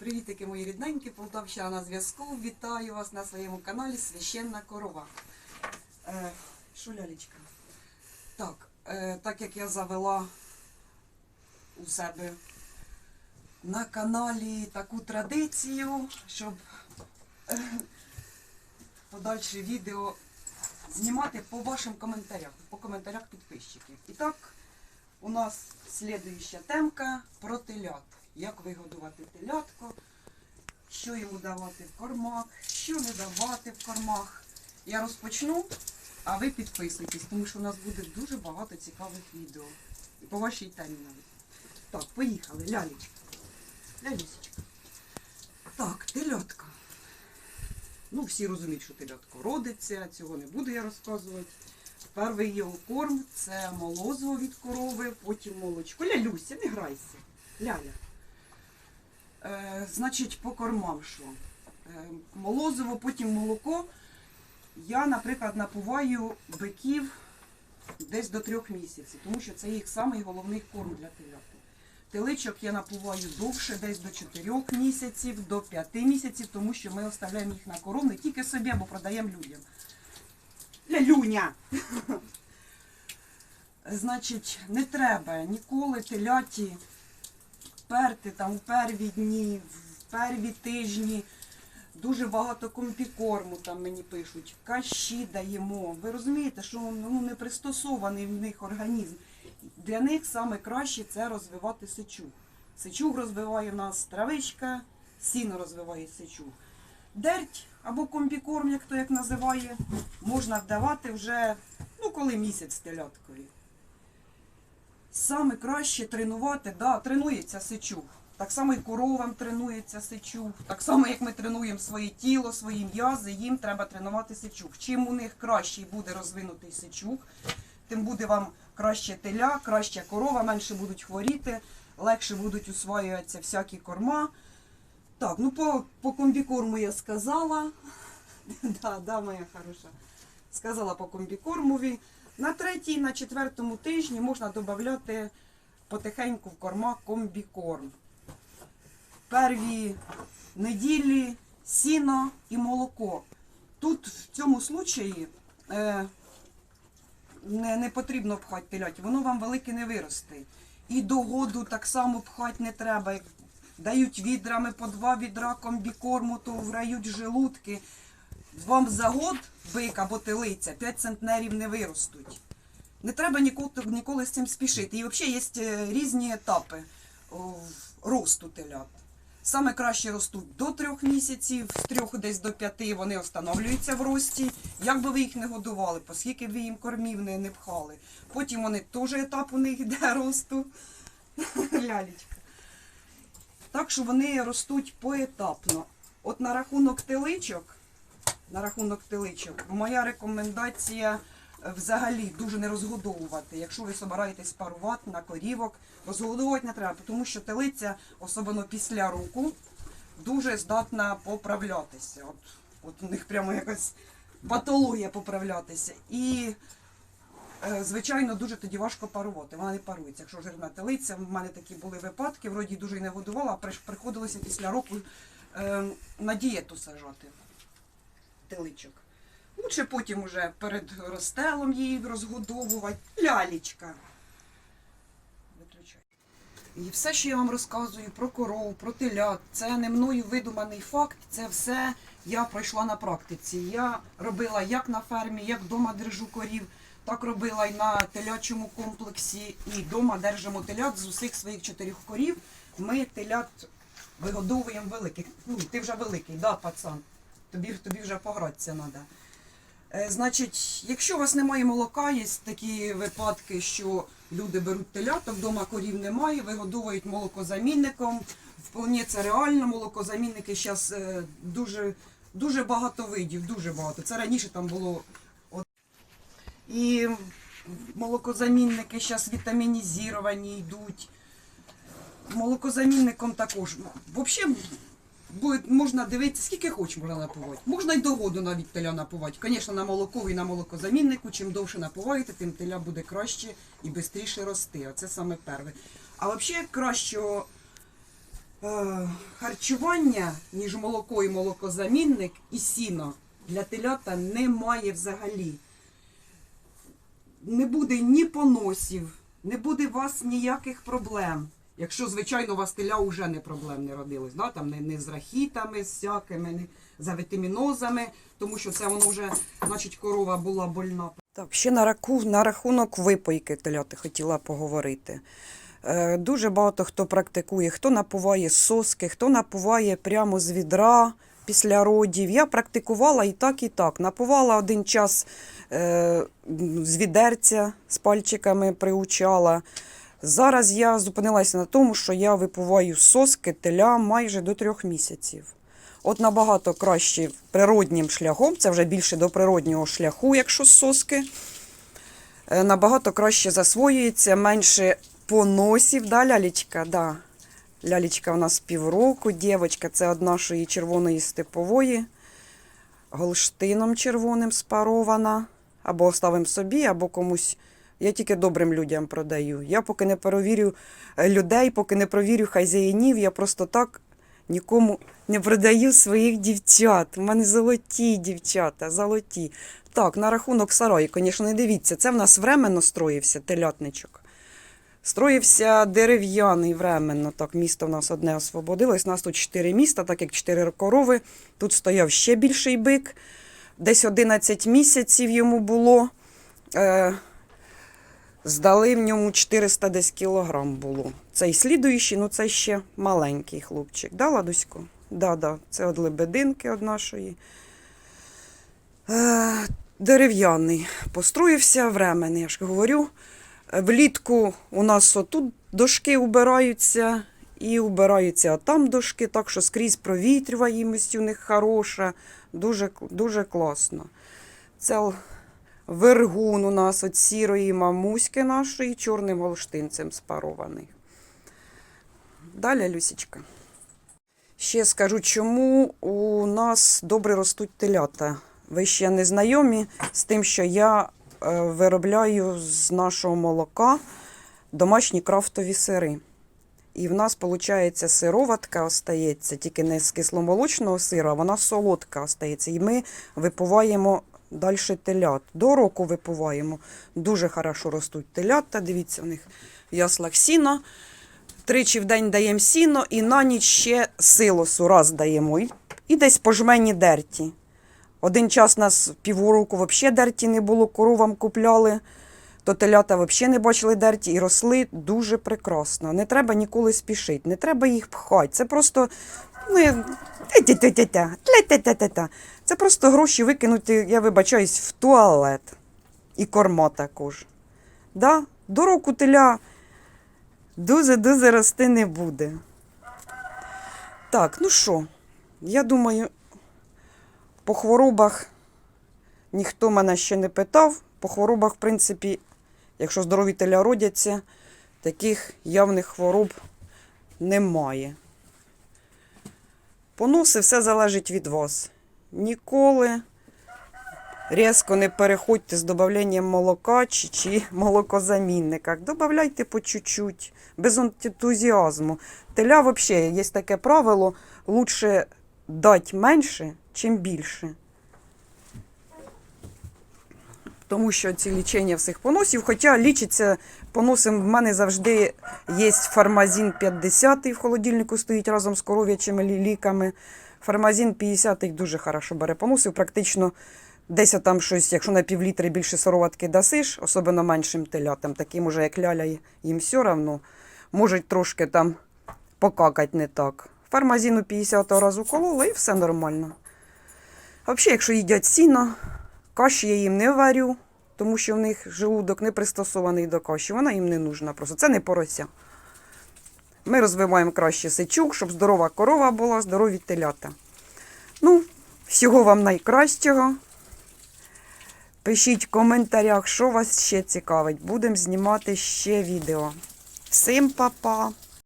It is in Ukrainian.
Привітики, мої рідненькі, Полтавщина на зв'язку. Вітаю вас на своєму каналі Священна Корова. Е, що, лялечка? Так, е, так як я завела у себе на каналі таку традицію, щоб е, подальше відео знімати по вашим коментарях, по коментарях підписчиків. І так, у нас слідуюча темка про телят. Як вигодувати телятко, що йому давати в кормах, що не давати в кормах. Я розпочну, а ви підписуйтесь, тому що у нас буде дуже багато цікавих відео. І по вашій темі навіть. Так, поїхали, лялечка. Лялісечка. Так, телятка. Ну, всі розуміють, що телятко родиться, цього не буду я розказувати. Перший його корм це молозиво від корови, потім молочко. Лялюся, не грайся. Ляля. Е, значить, по кормам що? Е, молозиво, потім молоко. Я, наприклад, напуваю биків десь до трьох місяців, тому що це їх самий головний корм для теляти. Теличок я напуваю довше, десь до 4 місяців, до 5 місяців, тому що ми оставляємо їх на коров не тільки собі, або продаємо людям. Лялюня! Значить, не треба ніколи теляті перти там в перві дні, в перві тижні. Дуже багато компікорму там мені пишуть, каші даємо. Ви розумієте, що ну, не пристосований в них організм. Для них саме краще це розвивати сечуг. Сечуг розвиває в нас травичка, сіно розвиває сечуг. Дерть або комбікорм, як то як називає, можна вдавати вже, ну, коли місяць теляткові. Саме краще тренувати, да, тренується сечуг. Так само і коровам тренується сечуг. Так само, як ми тренуємо своє тіло, свої м'язи, їм треба тренувати сечуг. Чим у них кращий буде розвинутий сечуг, тим буде вам краще теля, краща корова, менше будуть хворіти, легше будуть усвоюватися всякі корма. Так, ну по, по комбікорму я сказала. да, да, моя хороша. Сказала по комбікормові. На третій, на четвертому тижні можна додати потихеньку в корма комбікорм. Перві неділі сіно і молоко. Тут в цьому случаї е, не, не потрібно пхати теляті, воно вам велике не виросте. І до году так само пхати не треба. Дають відрами по два відра комбікорму, то врають желудки. Вам за год бик або телиця 5 центнерів не виростуть. Не треба ніколи, ніколи з цим спішити. І взагалі є е, різні етапи росту телят. Саме краще ростуть до трьох місяців, з трьох десь до п'яти вони встановлюються в рості. Як би ви їх не годували, оскільки ви їм кормів не, не пхали. Потім вони теж етап у них йде росту. Лялечка. Так що вони ростуть поетапно. От на рахунок теличок, на рахунок теличок, моя рекомендація е, взагалі дуже не розгодовувати. Якщо ви собираєтесь парувати на корівок, розгодовувати не треба, тому що телиця, особливо після року, дуже здатна поправлятися. От, от у них прямо якась патологія поправлятися. І, е, звичайно, дуже тоді важко парувати. Вона не парується. Якщо жирна телиця, в мене такі були випадки, вроді дуже й не годувала, а приходилося після року е, на дієту сажати теличок. Лучше потім уже перед розстелом її розгодовувати. Лялічка. І все, що я вам розказую про корову, про телят, це не мною видуманий факт, це все я пройшла на практиці. Я робила як на фермі, як вдома держу корів, так робила і на телячому комплексі, і вдома держимо телят з усіх своїх чотирьох корів. Ми телят вигодовуємо великих. Ти вже великий, да, пацан? Тобі, тобі вже погратися треба. Е, Значить, якщо у вас немає молока, є такі випадки, що люди беруть теляток, вдома корів немає, вигодовують молокозамінником. Вполне це реально. Молокозамінники зараз дуже, дуже багато видів, дуже багато. Це раніше там було. І молокозамінники зараз вітамінізовані йдуть. Молокозамінником також. Взагалі, буде, можна дивитися, скільки хоч можна напувати. Можна й до году навіть теля напувати. Звісно, на молоко і на молокозаміннику, чим довше напуваєте, тим теля буде краще і швидше рости. Оце саме перше. А взагалі краще Е, харчування між молоко і молокозамінник і сіно для телята немає взагалі. Не буде ні поносів, не буде у вас ніяких проблем. Якщо, звичайно, у вас теля вже не проблем не родилось, да? там не, не з рахітами, з всякими, не за вітамінозами, тому що це воно вже, значить, корова була больна. Так, ще на, раку, на рахунок випойки теляти хотіла поговорити. Е, Дуже багато хто практикує, хто напуває соски, хто напуває прямо з відра після родів. Я практикувала і так, і так. Напувала один час е, з відерця з пальчиками приучала. Зараз я зупинилася на тому, що я випиваю соски теля майже до трьох місяців. От набагато краще природнім шляхом, це вже більше до природнього шляху, якщо соски. Е, Набагато краще засвоюється, менше поносів, да, лялечка? Да. Лялечка у нас півроку, дівчинка, це од нашої червоної степової, голштином червоним спарована. Або оставимо собі, або комусь. Я тільки добрим людям продаю. Я поки не перевірю е, людей, поки не провірю хазяїнів, я просто так нікому не продаю своїх дівчат. У мене золоті дівчата, золоті. Так, на рахунок сараю, звісно, не дивіться, це в нас временно строївся телятничок. Строївся дерев'яний временно. Так, місто в нас одне освободилось. У нас тут чотири міста, так як чотири корови. Тут стояв ще більший бик. Десь 11 місяців йому було. Здали в ньому 400 десь кілограм було. Цей слідуючий, ну це ще маленький хлопчик. Да, Ладусько? Да, да. Це от лебединки од нашої. Е, дерев'яний. Построївся временний, я ж говорю. Влітку у нас отут дошки убираються і убираються там дошки, так що скрізь провітрюваємость у них хороша, дуже, дуже класно. Це вергун у нас від сірої мамуськи нашої, чорним голштинцем спарований. Далі, Люсічка. Ще скажу, чому у нас добре ростуть телята. Ви ще не знайомі з тим, що я е, виробляю з нашого молока домашні крафтові сири. І в нас, виходить, сироватка остається, тільки не з кисломолочного сира, а вона солодка остається. І ми випуваємо далі телят. До року випуваємо. Дуже хорошо ростуть телята. Дивіться, у них в яслах сіно. Тричі в день даємо сіно і на ніч ще силосу раз даємо. І, десь по жмені дерті. Один час нас півроку взагалі дерті не було, коровам купляли, то телята взагалі не бачили дерті і росли дуже прекрасно. Не треба ніколи спішити, не треба їх пхати. Це просто тля-тя-тя-тя-тя. це просто гроші викинути, я вибачаюсь, в туалет. І корма також. Да? До року теля дуже-дуже рости не буде. Так, ну що, я думаю, по хворобах ніхто мене ще не питав. По хворобах, в принципі, якщо здорові теля родяться, таких явних хвороб немає. Поноси все залежить від вас. Ніколи різко не переходьте з додаванням молока чи, чи молокозамінника. Добавляйте по чуть-чуть, без ентузіазму. Теля взагалі є таке правило, лучше дати менше, чим більше. Тому що ці лічення всіх поносів, хоча лічиться поносом, в мене завжди є фармазін 50 в холодильнику стоїть разом з коров'ячими ліками. Фармазін 50 дуже хорошо бере поносив. Практично десь там щось, якщо на півлітри більше сироватки дасиш, особливо меншим телятам, таким уже як ляля, їм все одно, можуть трошки там покакати не так. Фармазіну 50 разу колола і все нормально. Взагалі, якщо їдять сіно, каші я їм не варю, тому що в них желудок не пристосований до каші. Вона їм не нужна просто. Це не порося. Ми розвиваємо краще сичук, щоб здорова корова була, здорові телята. Ну, всього вам найкращого. Пишіть в коментарях, що вас ще цікавить. Будемо знімати ще відео. Всім па-па!